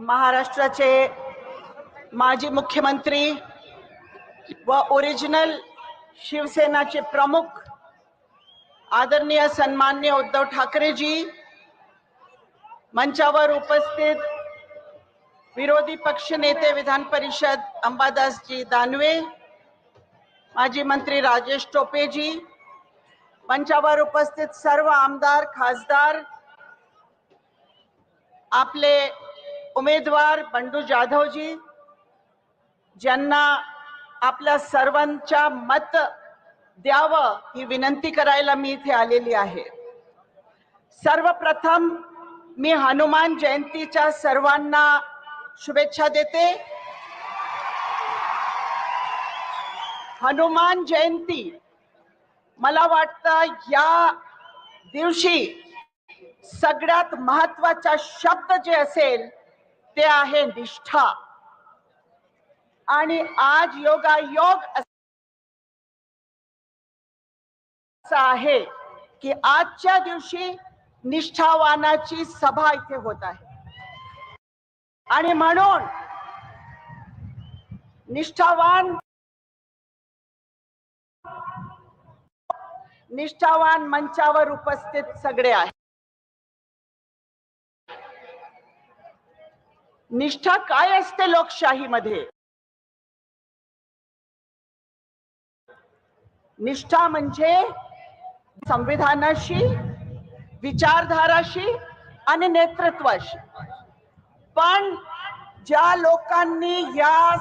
महाराष्ट्राचे माजी मुख्यमंत्री व ओरिजिनल शिवसेनाचे प्रमुख आदरणीय सन्मान्य उद्धव ठाकरेजी मंचावर उपस्थित विरोधी पक्ष नेते विधान परिषद अंबादासजी दानवे माजी मंत्री राजेश टोपेजी मंचावर उपस्थित सर्व आमदार खासदार आपले उमेदवार बंडू जाधवजी ज्यांना आपल्या सर्वांच्या मत द्यावं ही विनंती करायला मी इथे आलेली आहे. सर्वप्रथम मी हनुमान जयंतीच्या सर्वांना शुभेच्छा देते. हनुमान जयंती मला वाटतं या दिवशी सगळ्यात महत्त्वाचा शब्द जे असेल ते आहे निष्ठा. आणि आज योगायोग असं आहे की आजच्या दिवशी निष्ठावानाची सभा इथे होत आहे. आणि म्हणून निष्ठावान निष्ठावान मंचावर उपस्थित सगळे आहे निष्ठा काय असते लोकशाहीमध्ये? निष्ठा म्हणजे संविधानाशी विचारधाराशी आणि नेतृत्वाशी. पण ज्या लोकांनी या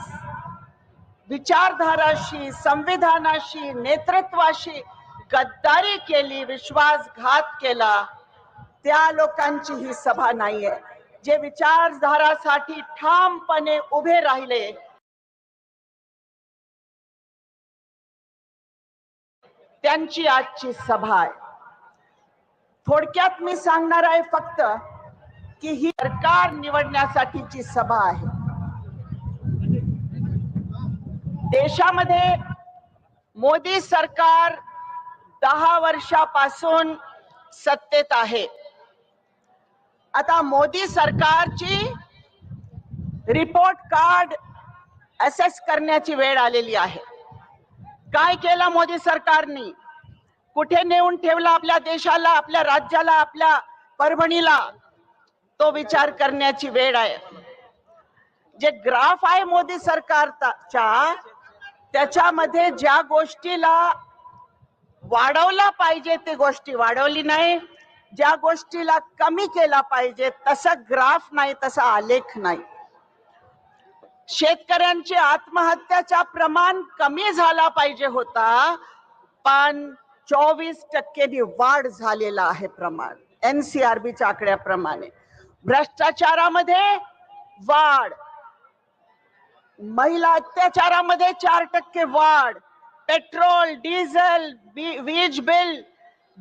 विचारधाराशी संविधानाशी नेतृत्वाशी गद्दारी केली विश्वासघात केला त्या लोकांची ही सभा नाहीये. जे विचारधारासाठी ठामपणे उभे राहिले त्यांची आजची सभा आहे. थोडक्यात मी सांगणार आहे फक्त की ही सरकार निवडण्यासाठीची सभा आहे. देशामध्ये मोदी सरकार दहा वर्षापासून सत्तेत आहे. आता मोदी सरकारची रिपोर्ट कार्ड असेस करण्याची वेळ आलेली आहे. काय केलं मोदी सरकारने? कुठे नेऊन ठेवला आपल्या देशाला आपल्या राज्याला आपल्या परभणीला? तो विचार करण्याची वेळ आहे. जे ग्राफ आहे मोदी सरकारच्या त्याच्यामध्ये ज्या गोष्टीला वाढवला पाहिजे ते गोष्टी वाढवली नाही. ज्या गोष्टीला कमी केला पाहिजे तसा ग्राफ नाही तसा आलेख नाही. शेतकऱ्यांचे आत्महत्याचा प्रमाण कमी झाला पाहिजे होता पण चोवीस टक्केनी वाढ झालेला आहे प्रमाण एनसीआरबीच्या आकड्याप्रमाणे. भ्रष्टाचारामध्ये वाढ. महिला अत्याचारामध्ये चार टक्के वाढ. पेट्रोल डिझेल वीज बिल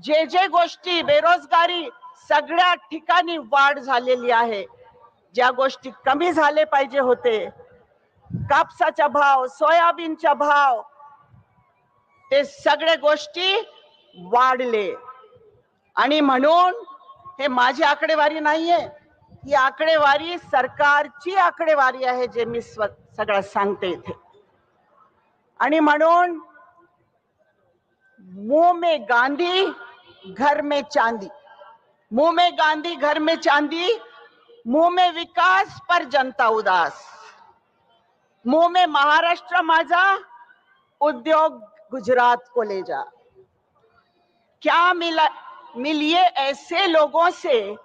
जे जे गोष्टी बेरोजगारी सगळ्या ठिकाणी वाढ झालेली आहे ज्या गोष्टी कमी झाले पाहिजे होते कापसाचा भाव सोयाबीनचा भाव ते सगळे गोष्टी वाढले. आणि म्हणून हे माझी आकडेवारी नाहीये ही आकडेवारी सरकारची आकडेवारी आहे जे मी स्व सगळं सांगते इथे. आणि म्हणून मुंह में. गांधी घर में चांदी। मुँह में गांधी, घर में चांदी। मुँह में विकास पर जनता उदास। मुँह में महाराष्ट्र माझा। उद्योग गुजरात को ले जा। क्या मिला, मिलिए ऐसे लोगों से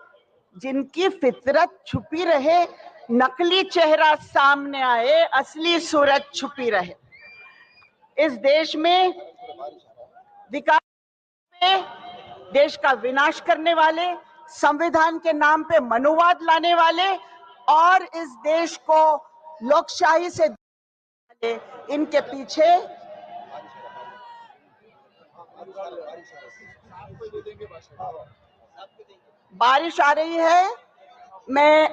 जिनकी फितरत छुपी रहे, नकली चेहरा सामने आए, असली सूरत छुपी रहे। इस देश में विकास में देश का विनाश करने वाले संविधान के नाम पे मनुवाद लाने वाले और इस देश को लोकशाही से इनके पीछे बारिश आ रही है। मैं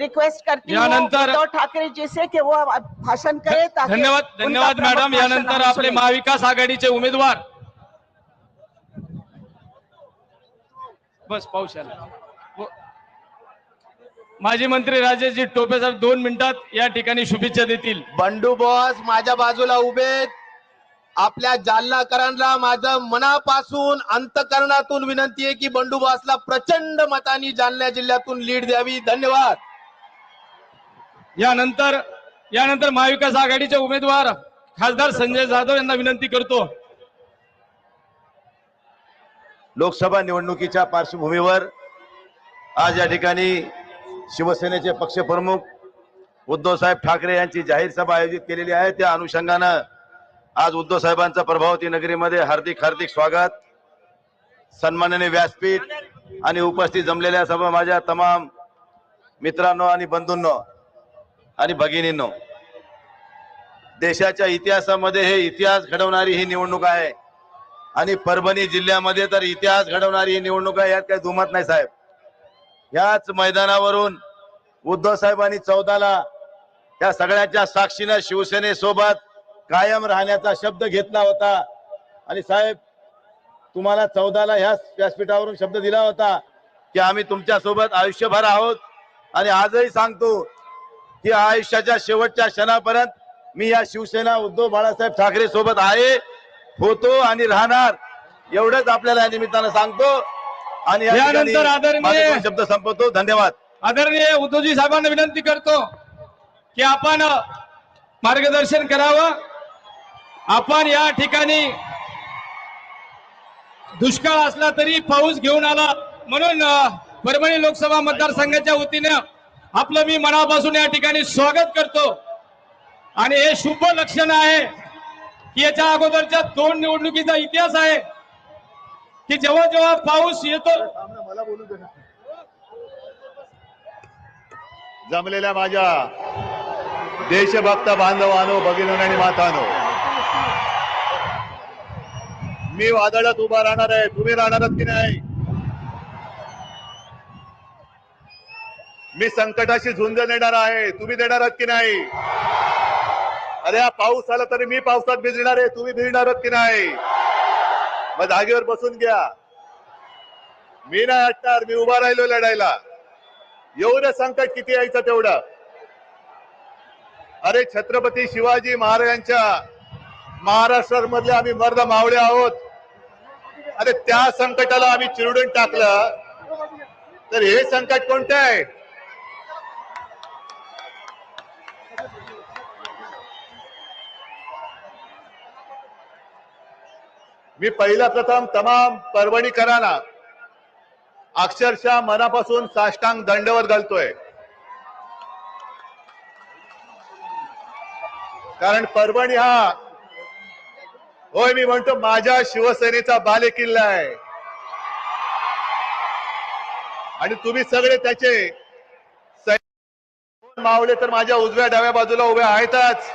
रिक्वेस्ट करती हूँ उद्धव ठाकरे जी से कि वो भाषण करे ताकि धन्यवाद धन्यवाद मॅडम। यानंतर आपले। महाविकास आघाडीचे उमेदवार। बस पाऊस आला व- माजी मंत्री राजेशजी टोपे साहेब दोन मिनिटात या ठिकाणी शुभेच्छा देतील. बंडू बॉस माझ्या बाजूला उभेत आपल्या जालनाकरांना माझं मनापासून अंतकरणातून विनंती आहे की बंडू बॉसला प्रचंड मतांनी जालना जिल्ह्यातून लीड द्यावी. धन्यवाद. यानंतर यानंतर महाविकास आघाडीचे उमेदवार खासदार संजय जाधव यांना विनंती करतो. लोकसभा निवडणुकीच्या पार्श्वभूमीवर आज या ठिकाणी शिवसेनेचे पक्षप्रमुख उद्धवसाहेब ठाकरे यांची जाहीर सभा आयोजित केलेली आहे. त्या अनुषंगानं आज उद्धव साहेबांचा प्रभावती नगरीमध्ये हार्दिक हार्दिक स्वागत. सन्माननीय व्यासपीठ आणि उपस्थित जमलेल्या सभा माझ्या तमाम मित्रांनो आणि बंधूंनो आणि भगिनींनो देशाच्या इतिहासामध्ये हे इतिहास घडवणारी ही निवडणूक आहे. आणि परभणी जिल्ह्यामध्ये तर इतिहास घडवणारी ही निवडणूक आहे यात काही दुमत नाही साहेब. याच मैदानावरून उद्धव साहेबांनी चौदाला या सगळ्याच्या साक्षीनं शिवसेनेसोबत कायम राहण्याचा शब्द घेतला होता. आणि साहेब तुम्हाला चौदाला ह्या व्यासपीठावरून शब्द दिला होता की आम्ही तुमच्यासोबत आयुष्यभर आहोत. आणि आजही सांगतो की आयुष्याच्या शेवटच्या क्षणापर्यंत मी या शिवसेना उद्धव बाळासाहेब ठाकरे सोबत आहे. होतो आणि राहणार. एवढंच आपल्याला या निमित्तानं सांगतो. आणि यानंतर आदरणीय- शब्द संपवतो. धन्यवाद. आदरणीय उद्धवजी साहेबांना विनंती करतो की आपण मार्गदर्शन करावं. आपण या ठिकाणी दुष्काळ असला तरी पाऊस घेऊन आला म्हणून परभणी लोकसभा मतदारसंघाच्या वतीने आपलं मी मनापासून या ठिकाणी स्वागत करतो. आणि हे शुभ लक्षण आहे याच्या अगोदरच्या दोन निवडणुकीचा इतिहास आहे की जेव्हा जेव्हा पाऊस येतो जमलेल्या माझ्या देशभक्त बांधवानो भगिनी आणि मातानो. मी वादळात उभा राहणार आहे तुम्ही राहणारच की नाही? मी संकटाशी झुंज देणार आहे तुम्ही देणार आहात की नाही? अरे हा पाऊस आला तरी मी पावसात भिजणार आहे. तुम्ही भिजणार की नाही? मग जागेवर बसून घ्या. मी नाही हटणार मी उभा राहिलो लढायला. एवढं संकट किती यायचं तेवढं. अरे छत्रपती शिवाजी महाराजांच्या महाराष्ट्रामधले आम्ही मर्द मावळे आहोत. अरे त्या संकटाला आम्ही चिरडून टाकलं. तर हे संकट कोणतं आहे? मी पहिला प्रथम तमाम परभणीकरांना अक्षरशः मनापासून साष्टांग दंडवत घालतोय. कारण परभणी हा होय मी म्हणतो माझ्या शिवसेनेचा बालेकिल्ला आहे. आणि तुम्ही सगळे त्याचे मावले तर माझ्या उजव्या डाव्या बाजूला उभ्या आहेतच.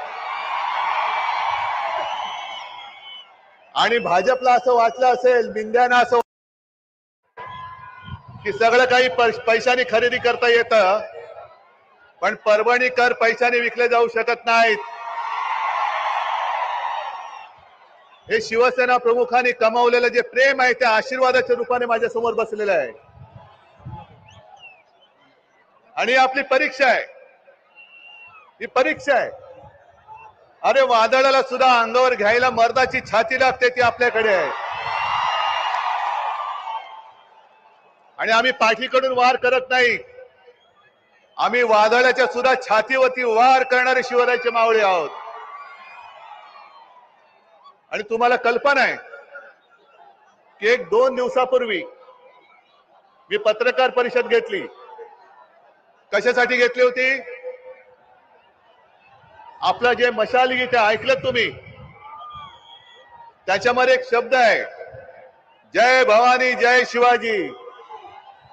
आणि भाजपला असं वाचलं असेल बिंद्यानं असं की सगळं काही पै- पैशाने खरेदी करता येतं पण परभणी कर पैशाने विकले जाऊ शकत नाहीत. हे शिवसेना प्रमुखांनी कमावलेलं जे प्रेम आहे त्या आशीर्वादाच्या रूपाने माझ्यासमोर बसलेलं आहे. आणि आपली परीक्षा आहे. ही परीक्षा आहे. अरे वादळाला सुद्धा अंगावर घ्यायला मर्दाची छाती लागते ती आपल्याकडे आहे. आणि आम्ही पाठीकडून वार करत नाही. आम्ही वादळाच्या सुद्धा छातीवरती वार करणारे शिवरायाचे मावळे आहोत. आणि तुम्हाला कल्पना आहे की एक दोन दिवसापूर्वी मी पत्रकार परिषद घेतली. कशासाठी घेतली होती? आपलं जे मशाल गीत आहे ऐकलं तुम्ही? त्याच्यामध्ये एक शब्द आहे. जय भवानी जय शिवाजी.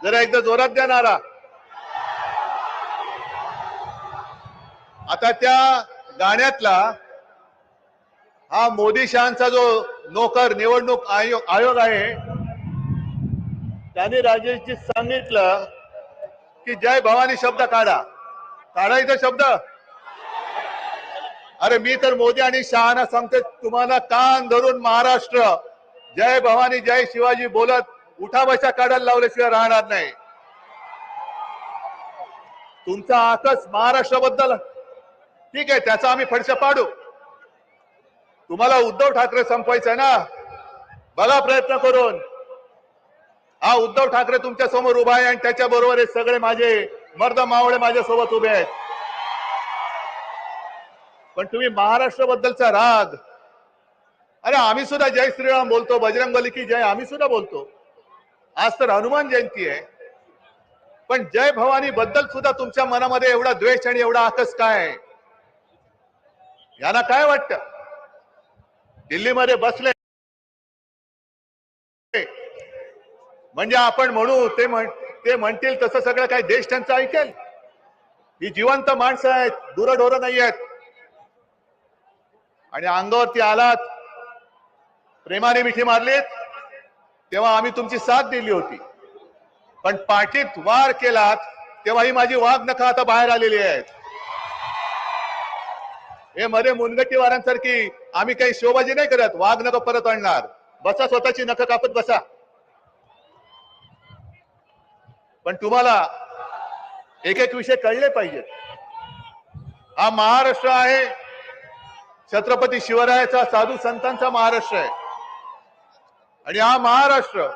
जरा एकदा जोरात द्या नारा. आता त्या गाण्यातला हा मोदी शहांचा जो नोकर निवडणूक आयोग आयोग आहे त्याने राजेशजी सांगितलं की जय भवानी शब्द काढा. काढायचा शब्द. अरे मी तर मोदी आणि शहाना सांगते तुम्हाला कान धरून महाराष्ट्र. जय भवानी जय शिवाजी बोलत उठाबशा काढायला लावल्याशिवाय राहणार नाही. तुमचा आकस महाराष्ट्राबद्दल ठीक आहे त्याचा आम्ही फडशा पाडू. तुम्हाला उद्धव ठाकरे संपवायचं आहे ना? बघा प्रयत्न करून. हा उद्धव ठाकरे तुमच्यासमोर उभा आहे आणि त्याच्या बरोबर हे सगळे माझे मर्द मावळे माझ्या सोबत उभे आहेत. पण तुम्ही महाराष्ट्राबद्दलचा राग. अरे आम्ही सुद्धा जय श्रीराम बोलतो बजरंग बली की जय आम्ही सुद्धा बोलतो. आज तर हनुमान जयंती आहे. पण जय भवानी बद्दल सुद्धा तुमच्या मनामध्ये एवढा द्वेष आणि एवढा आकस काय यांना काय वाटत? दिल्लीमध्ये बसले. म्हणजे आपण म्हणू ते म्हण ते म्हणतील तसं सगळं काही देश त्यांचं ऐकेल? ही जिवंत माणसं आहेत दूरढोरं नाही आहेत. आणि अंगावरती आलात. प्रेमाने मिठी मारलीत. तेव्हा आम्ही तुमची साथ दिली होती. पण पाठीत वार केलात तेव्हा ही माझी वाघ नखा आता बाहेर आलेली आहेत. हे मध्ये मुनगटीवारांसारखी आम्ही काही शोबाजी नाही करत. वाघ नख परत आणणार. बसा स्वतःची नख कापत बसा. पण तुम्हाला एक एक विषय कळले पाहिजेत. हा महाराष्ट्र आहे. छत्रपती शिवरायाचा साधू संतांचा महाराष्ट्र आहे. आणि हा महाराष्ट्र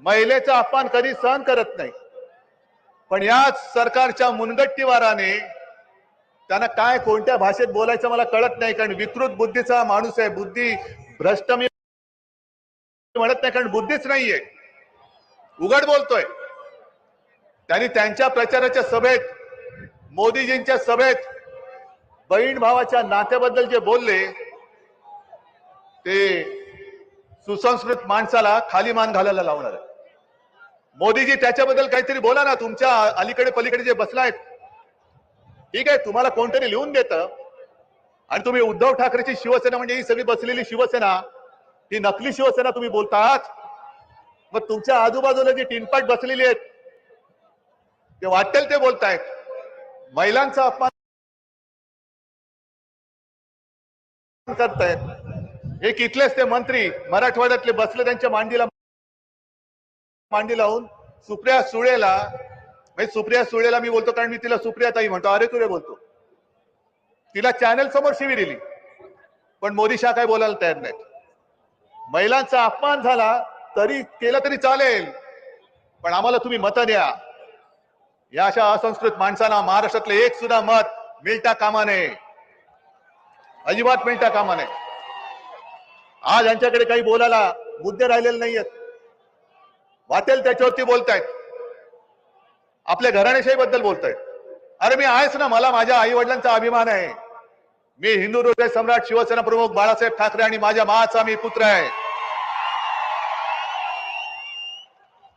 महिलेचा अपमान कधी सहन करत नाही. पण याच सरकारच्या मुनगट्टीवाराने त्यांना काय कोणत्या भाषेत बोलायचं मला कळत नाही कारण विकृत बुद्धीचा माणूस आहे. बुद्धी भ्रष्ट मी म्हणत नाही कारण बुद्धीच नाहीये. उघड बोलतोय. त्यांनी त्यांच्या प्रचाराच्या सभेत मोदीजींच्या सभेत बहीण भावाच्या नात्याबद्दल जे बोलले ते सुसंस्कृत माणसाला खाली मान घालायला लावणार आहे मोदीजी त्याच्याबद्दल काहीतरी बोला ना. तुमच्या अलीकडे पलीकडे जे बसलायत ठीक आहे तुम्हाला कोणतरी लिहून देतं. आणि तुम्ही उद्धव ठाकरेची शिवसेना म्हणजे ही सगळी बसलेली शिवसेना ही नकली शिवसेना तुम्ही बोलतात. मग तुमच्या आजूबाजूला जी टिनपाट बसलेली आहेत ते वाटेल ते बोलतायत. महिलांचा अपमान करतायत. एक इथलेच ते मंत्री मराठवाड्यातले बसले त्यांच्या मांडीला मांडी लावून सुप्रिया सुळेला म्हणजे सुप्रिया सुळेला मी बोलतो कारण मी तिला सुप्रिया ताई म्हणतो अरे तुरे बोलतो. तिला चॅनल समोर शिवी दिली. पण मोदी शाह काय बोलायला तयार नाहीत. महिलांचा अपमान झाला तरी केलं तरी चालेल. पण आम्हाला तुम्ही मतं द्या. या अशा असंस्कृत माणसांना महाराष्ट्रातले एक सुद्धा मत मिळता कामा नये. अजिबात मिळता कामा नये आज यांच्याकडे काही बोलायला मुद्दे राहिलेले नाहीयेत. वाटेल त्याच्यावरती बोलतायत. आपल्या घराण्याशाही बद्दल बोलतायत. अरे मी आहेच ना मला माझ्या आई वडिलांचा अभिमान आहे. मी हिंदू हृदय सम्राट शिवसेना प्रमुख बाळासाहेब ठाकरे आणि माझ्या माचा मी पुत्र आहे.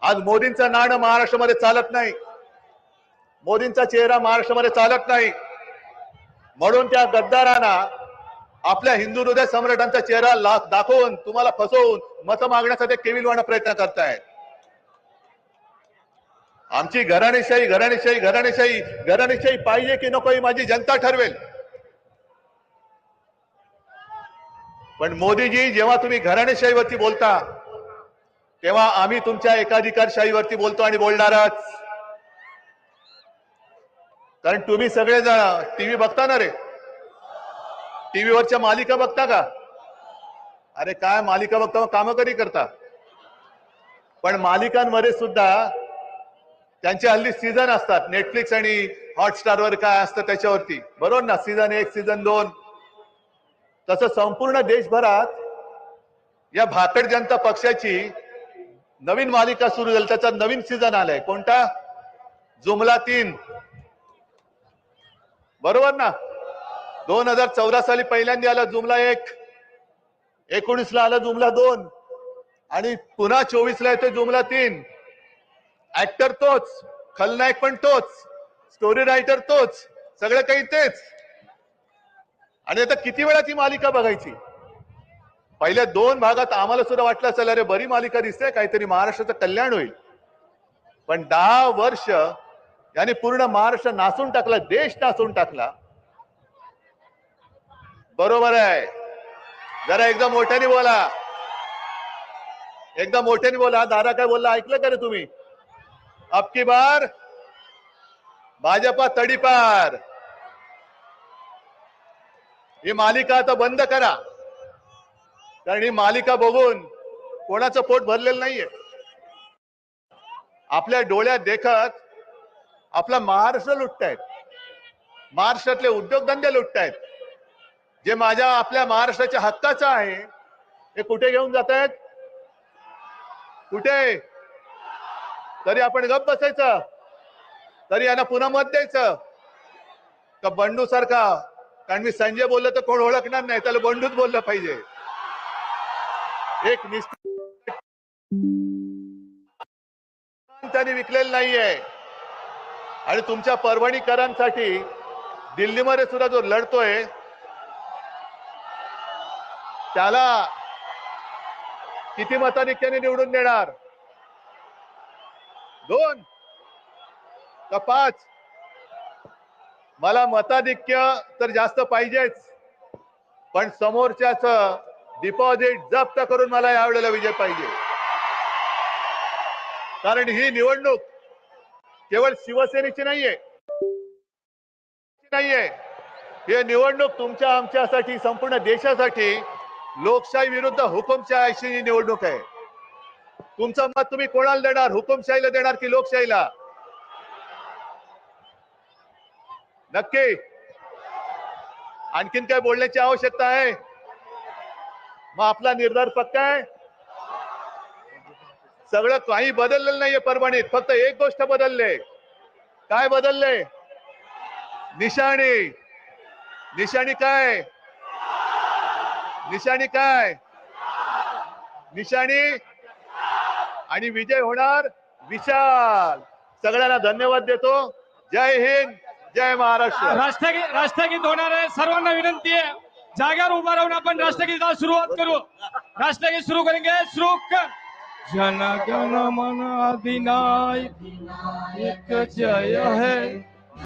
आज मोदींचं नाणं महाराष्ट्रामध्ये चालत नाही. मोदींचा चेहरा महाराष्ट्रामध्ये चालत नाही. म्हणून त्या गद्दारांना आपल्या हिंदू हृदय सम्राटांचा चेहरा दाखवून तुम्हाला फसवून मत मागण्यासाठी केविलवाना प्रयत्न करतायत. आमची घराणेशाही घराणेशाही घराणेशाही घराणेशाही पाहिजे की नको ही माझी जनता ठरवेल. पण मोदीजी जेव्हा तुम्ही घराणेशाहीवरती बोलता तेव्हा आम्ही तुमच्या एकाधिकारशाहीवरती बोलतो आणि बोलणारच. कारण तुम्ही सगळेजण टीव्ही बघता ना रे. टीव्हीवरच्या मालिका बघता का? अरे काय मालिका बघता मग कामं कधी करता? पण मालिकांमध्ये सुद्धा त्यांचे हल्ली सीझन असतात. नेटफ्लिक्स आणि हॉटस्टारवर काय असतं त्याच्यावरती. बरोबर ना? सीझन एक सीझन दोन. तसं संपूर्ण देशभरात या भाकड जनता पक्षाची नवीन मालिका सुरू झाली. त्याचा नवीन सीझन आलाय. कोणता? जुमला तीन. बरोबर ना? दोन हजार चौदा साली पहिल्यांदा आला जुमला एक. एकोणीस ला आला जुमला दोन. आणि पुन्हा चोवीस ला येतोय जुमला तीन. ऍक्टर तोच. खलनायक पण तोच. स्टोरी रायटर तोच. सगळं काही तेच. आणि आता किती वेळा ती मालिका बघायची? पहिल्या दोन भागात आम्हाला सुद्धा वाटलं असेल अरे बरी मालिका दिसते काहीतरी महाराष्ट्राचं कल्याण होईल. पण दहा वर्ष याने पूर्ण महाराष्ट्र नासून टाकला देश नासून टाकला. बरोबर आहे. जरा एकदम मोठ्याने बोला. एकदम मोठ्याने बोला. दादा काय बोलला? ऐकलं का रे तुम्ही? अबकी बार भाजपा तडीपार. ही मालिका आता बंद करा. कारण ही मालिका बघून कोणाचं पोट भरलेलं नाहीये. आपल्या डोळ्यात देखत आपला महाराष्ट्र लुटतायत. महाराष्ट्रातले उद्योगधंदे लुटतायत. जे माझ्या आपल्या महाराष्ट्राच्या हक्काचं आहे हे कुठे घेऊन जात आहेत? कुठे? तरी आपण गप बसायचं. तरी यांना पुन्हा मत द्यायचं. का बंडू सारखा? कारण मी संजय बोललो तर कोण ओळखणार नाही त्याला बंडूच बोललं पाहिजे. एक त्यांनी विकलेलं नाहीये. आणि तुमच्या परभणीकरांसाठी दिल्लीमध्ये सुद्धा जो लढतोय त्याला किती मताधिक्याने निवडून देणार? दोन का पाच? मला मताधिक्य तर जास्त पाहिजेच. पण समोरच्याच डिपॉझिट जप्त करून मला यावेळेला विजय पाहिजे. कारण ही निवडणूक केवळ शिवसेनेची नाहीये. नाहीये. ही निवडणूक तुमच्या आमच्यासाठी संपूर्ण देशासाठी लोकशाही विरुद्ध हुकुमशाही ही निवडणूक आहे. तुमचं मत तुम्ही कोणाला देणार? हुकुमशाहीला देणार की लोकशाहीला? नक्की. आणखीन काय बोलण्याची आवश्यकता आहे? मग आपला निर्धार पक्का आहे? सगळं काही बदललेलं नाहीये परभणीत. फक्त एक गोष्ट बदलले. काय बदलले? निशाणी. निशाणी काय? निशाणी काय? निशाणी? आणि विजय होणार विशाल. सगळ्यांना धन्यवाद देतो. जय हिंद जय महाराष्ट्र. राष्ट्रगीत राष्ट्रगीत होणार आहे. सर्वांना विनंती आहे. जाग्यावर उभा राहून आपण राष्ट्रगीताला सुरुवात करू. राष्ट्रगीत सुरू करेंगे. शुरू कर जन गण मन अधिनायक. जय है.